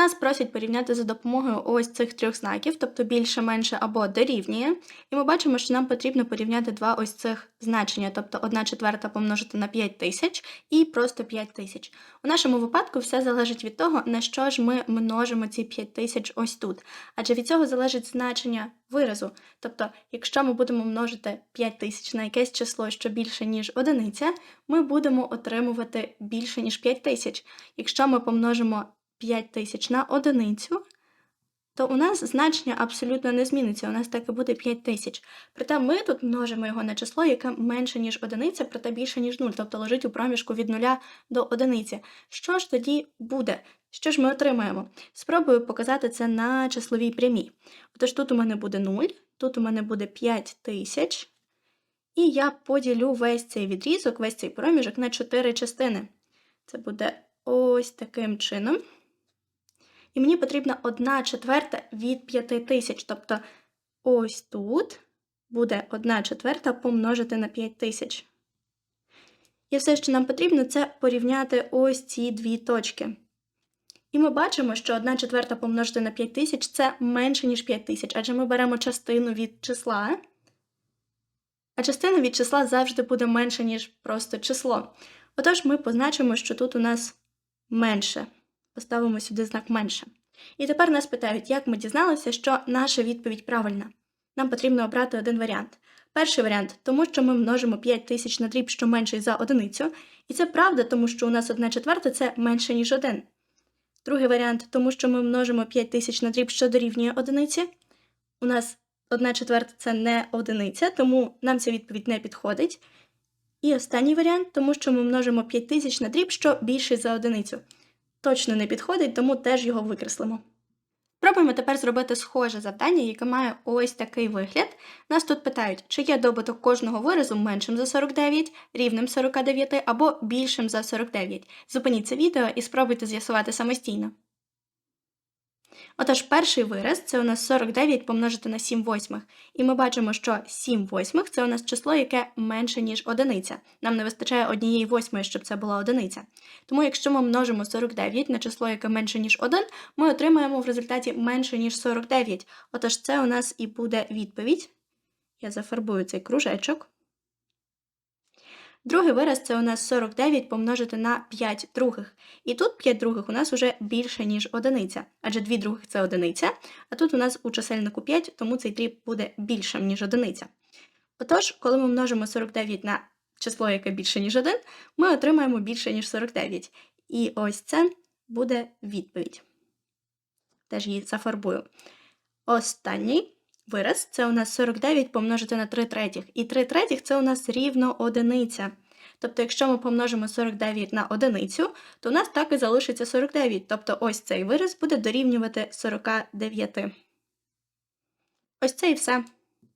Нас просять порівняти за допомогою ось цих трьох знаків, тобто більше, менше або дорівнює. І ми бачимо, що нам потрібно порівняти два ось цих значення, тобто 1 четверта помножити на 5 тисяч і просто 5 тисяч. У нашому випадку все залежить від того, на що ж ми множимо ці 5 тисяч ось тут. Адже від цього залежить значення виразу. Тобто, якщо ми будемо множити 5 тисяч на якесь число, що більше, ніж одиниця, ми будемо отримувати більше, ніж 5 тисяч. Якщо ми помножимо 5 тисяч на одиницю, то у нас значення абсолютно не зміниться, у нас так і буде 5 тисяч. Проте ми тут множимо його на число, яке менше, ніж одиниця, проте більше, ніж 0, тобто лежить у проміжку від 0 до одиниці. Що ж тоді буде? Що ж ми отримаємо? Спробую показати це на числовій прямій. Отож, тут у мене буде 0, тут у мене буде 5 тисяч, і я поділю весь цей відрізок, весь цей проміжок на 4 частини. Це буде ось таким чином. І мені потрібна 1 четверта від 5 тисяч. Тобто ось тут буде 1 четверта помножити на 5 тисяч. І все, що нам потрібно, це порівняти ось ці дві точки. І ми бачимо, що 1 четверта помножити на 5 тисяч це менше, ніж 5 тисяч, адже ми беремо частину від числа, а частина від числа завжди буде менше, ніж просто число. Отож, ми позначимо, що тут у нас менше. Поставимо сюди знак менше. І тепер нас питають, як ми дізналися, що наша відповідь правильна. Нам потрібно обрати один варіант. Перший варіант, тому що ми множимо 5 тисяч на дріб, що менший за одиницю. І це правда, тому що у нас 1 четверта це менше, ніж 1. Другий варіант, тому що ми множимо 5 тисяч на дріб, що дорівнює одиниці. У нас 1 четверта це не одиниця, тому нам ця відповідь не підходить. І останній варіант, тому що ми множимо 5 тисяч на дріб, що більший за одиницю. Точно не підходить, тому теж його викреслимо. Спробуємо тепер зробити схоже завдання, яке має ось такий вигляд. Нас тут питають, чи є добуток кожного виразу меншим за 49, рівним 49 або більшим за 49. Зупиніть це відео і спробуйте з'ясувати самостійно. Отож, перший вираз це у нас 49 помножити на 7 восьмих. І ми бачимо, що 7 восьмих це у нас число, яке менше, ніж одиниця. Нам не вистачає однієї восьмої, щоб це була одиниця. Тому якщо ми множимо 49 на число, яке менше, ніж 1, ми отримаємо в результаті менше, ніж 49. Отож, це у нас і буде відповідь. Я зафарбую цей кружечок. Другий вираз це у нас 49 помножити на 5 других. І тут 5 других у нас вже більше, ніж одиниця, адже 2 других це одиниця, а тут у нас у чисельнику 5, тому цей дріб буде більшим, ніж одиниця. Отож, коли ми множимо 49 на число, яке більше, ніж 1, ми отримаємо більше, ніж 49. І ось це буде відповідь. Теж її зафарбую. Останній вираз це у нас 49 помножити на 3 третіх. І 3 третіх це у нас рівно одиниця. Тобто, якщо ми помножимо 49 на одиницю, то у нас так і залишиться 49. Тобто ось цей вираз буде дорівнювати 49. Ось це і все.